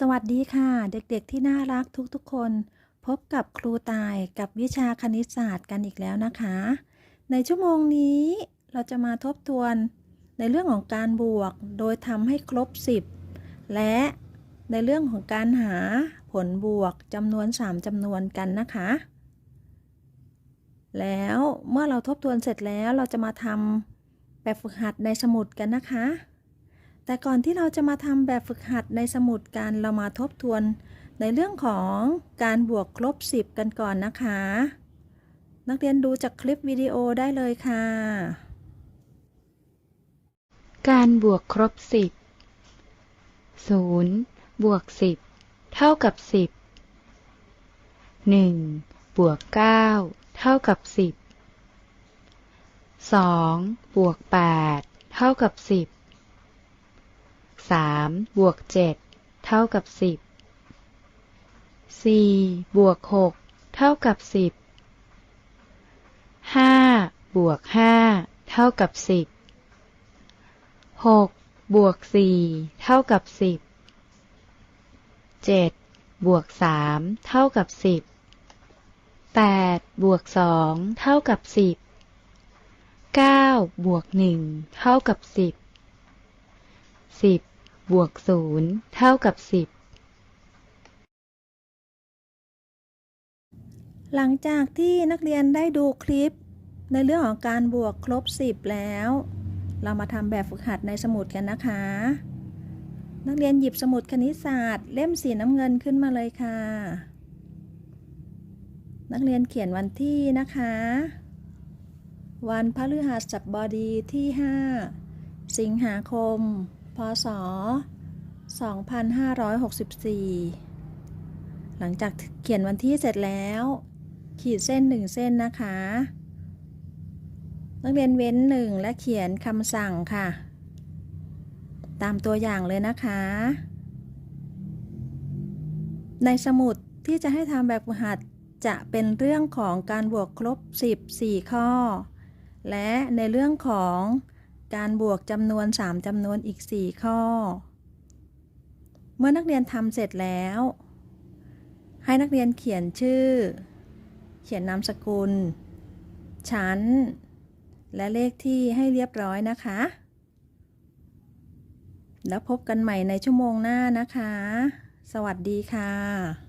สวัสดีค่ะ เด็กๆที่น่ารักทุกๆคน พบกับครูตายกับวิชาคณิตศาสตร์กันอีกแล้วนะคะ ในชั่วโมงนี้เราจะมาทบทวนในเรื่องของการบวกโดยทำให้ครบ 10 และในเรื่องของการหาผลบวกจำนวน 3จำนวนกันนะคะ แล้วเมื่อเราทบทวนเสร็จแล้วเราจะมาทำแบบฝึกหัดในสมุดกันนะคะ แต่ก่อนที่เราจะมาทำแบบฝึกหัดในสมุดกันเรามาทบทวน ในเรื่องของการบวกครบ 10 กันก่อนนะคะ นักเรียนดูจากคลิปวิดีโอได้เลยค่ะ การบวกครบสิบศูนย์บวกสิบเท่ากับสิบหนึ่งบวกเก้าเท่ากับสิบสองบวกแปดเท่ากับสิบ สามบวกเจ็ดเท่ากับสิบสี่บวกหกเท่ากับสิบห้าบวกห้าเท่ากับสิบหกบวกสี่เท่ากับสิบเจ็ดบวกสามเท่ากับสิบแปดบวกสองเท่ากับสิบเก้าบวกหนึ่งเท่ากับสิบสิบ บวกศูนย์เท่ากับสิบหลังจากที่นักเรียนได้ดูคลิป ในเรื่องของการบวกครบ 10 แล้ว เรามาทำแบบฝึกหัดในสมุดกันนะคะ นักเรียนหยิบสมุดคณิตศาสตร์ เล่มสีน้ำเงินขึ้นมาเลยค่ะ นักเรียนเขียนวันที่นะคะ วันพฤหัสบดีที่ 5 สิงหาคม พศ 2564 หลังจากเขียนวันที่เสร็จแล้ว ขีดเส้นหนึ่งเส้นนะคะ นักเรียนเว้นหนึ่งและเขียนคำสั่งค่ะ ตามตัวอย่างเลยนะคะ ในสมุดที่จะให้ทำแบบฝึกหัดจะเป็นเรื่องของการบวกครบ 10 4 ข้อ และในเรื่องของ การบวกจำนวน 3จำนวนอีก 4 ข้อ เมื่อนักเรียนทำเสร็จแล้ว ให้นักเรียนเขียนชื่อ เขียนนามสกุล ชั้น และเลขที่ให้เรียบร้อยนะคะ แล้วพบกันใหม่ในชั่วโมงหน้านะคะ สวัสดีค่ะ